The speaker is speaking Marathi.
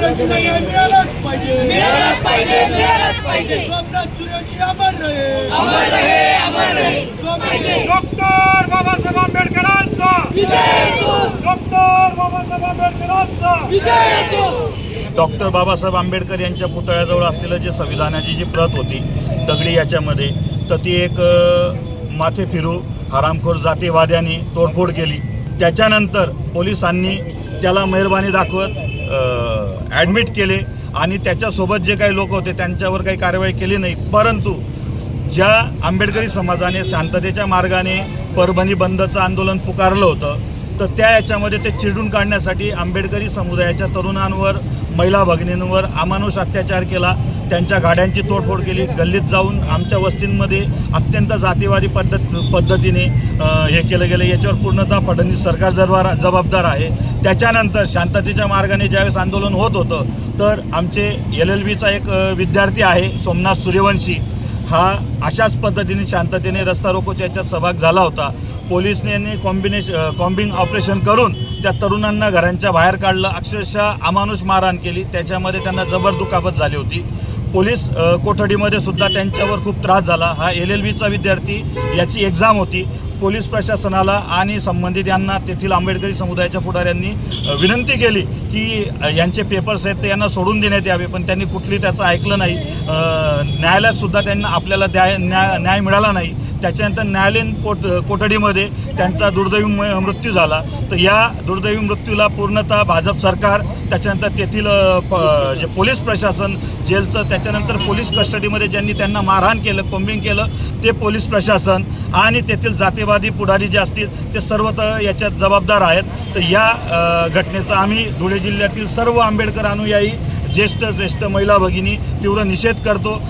आरक्षण न्याय मिळालाच पाहिजे. मिळालंच पाहिजे मिळालंच पाहिजे. सोमनाथ सूर्याची अमर रहे. अमर रहे अमर रहे. सोमनाथ डॉक्टर बाबासाहेब आंबेडकरांचा. विजय असो. डॉक्टर बाबासाहेब आंबेडकरांचा. विजय असो. डॉक्टर बाबासाहेब आंबेडकर यांच्या पुतळ्याजवळ असलेलं जे संविधानाची जी प्रत होती दगडी याच्यामध्ये तर ती एक माथे फिरू हरामखोर जातीवाद्यांनी तोडफोड केली. त्याच्यानंतर पोलिसांनी त्याला मेहरबानी दाखवत ॲडमिट केले आणि त्याच्यासोबत जे काही लोक होते त्यांच्यावर काही कारवाई केली नाही. परंतु ज्या आंबेडकरी समाजाने शांततेच्या मार्गाने परभणी बंदचं आंदोलन पुकारलं होतं तर त्या याच्यामध्ये ते चिरडून काढण्यासाठी आंबेडकरी समुदायाच्या तरुणांवर महिला भगिनींवर अमानुष अत्याचार केला. त्यांच्या गाड्यांची तोडफोड केली. गल्लीत जाऊन आमच्या वस्तींमध्ये अत्यंत जातीवादी पद्धत पद्धतीने हे केलं गेलं. याच्यावर पूर्णतः फडणवीस सरकार जरवार जबाबदार आहे. त्याच्यानंतर शांततेच्या मार्गाने ज्यावेळेस आंदोलन होत होतं तर आमचे एल एल बीचा एक विद्यार्थी आहे सोमनाथ सूर्यवंशी. हा अशाच पद्धतीने शांततेने रस्ता रोकोच्या याच्यात सहभाग झाला होता. पोलिसने कॉम्बिनेश कॉम्बिंग ऑपरेशन करून त्या तरुणांना घरांच्या बाहेर काढलं. अक्षरशः अमानुष मारहाण केली. त्याच्यामध्ये त्यांना जबर दुखापत झाली होती. पोलीस कोठडीमध्ये सुद्धा त्यांच्यावर खूप त्रास झाला. हा एल एल बीचा विद्यार्थी याची एक्झाम होती. पोलीस प्रशासनाला आणि संबंधित यांना तेथील आंबेडकरी समुदायाच्या पुढाऱ्यांनी विनंती केली की यांचे पेपर्स आहेत ते यांना सोडून देण्यात यावे पण त्यांनी कुठली त्याचं ऐकलं नाही. न्यायालयातसुद्धा न्यायालयात सुद्धा त्यांना आपल्याला द्याय न्याय न्याय मिळाला नाही. त्याच्यानंतर न्यायालयीन कोट कोठडीमध्ये त्यांचा दुर्दैवी मृत्यू झाला. तर या दुर्दैवी मृत्यूला पूर्णतः भाजप सरकार त्याच्यानंतर तेथील प- जे पोलीस प्रशासन जेलचं त्याच्यानंतर पोलीस कस्टडीमध्ये ज्यांनी त्यांना मारहाण केलं कोंबिंग केलं ते पोलीस प्रशासन आणि तेथील जातीवादी पुढारी जे असतील ते सर्व तर याच्यात जबाबदार आहेत. तर या घटनेचा आम्ही धुळे जिल्ह्यातील सर्व आंबेडकर अनुयायी ज्येष्ठ ज्येष्ठ महिला भगिनी तीव्र निषेध करतो.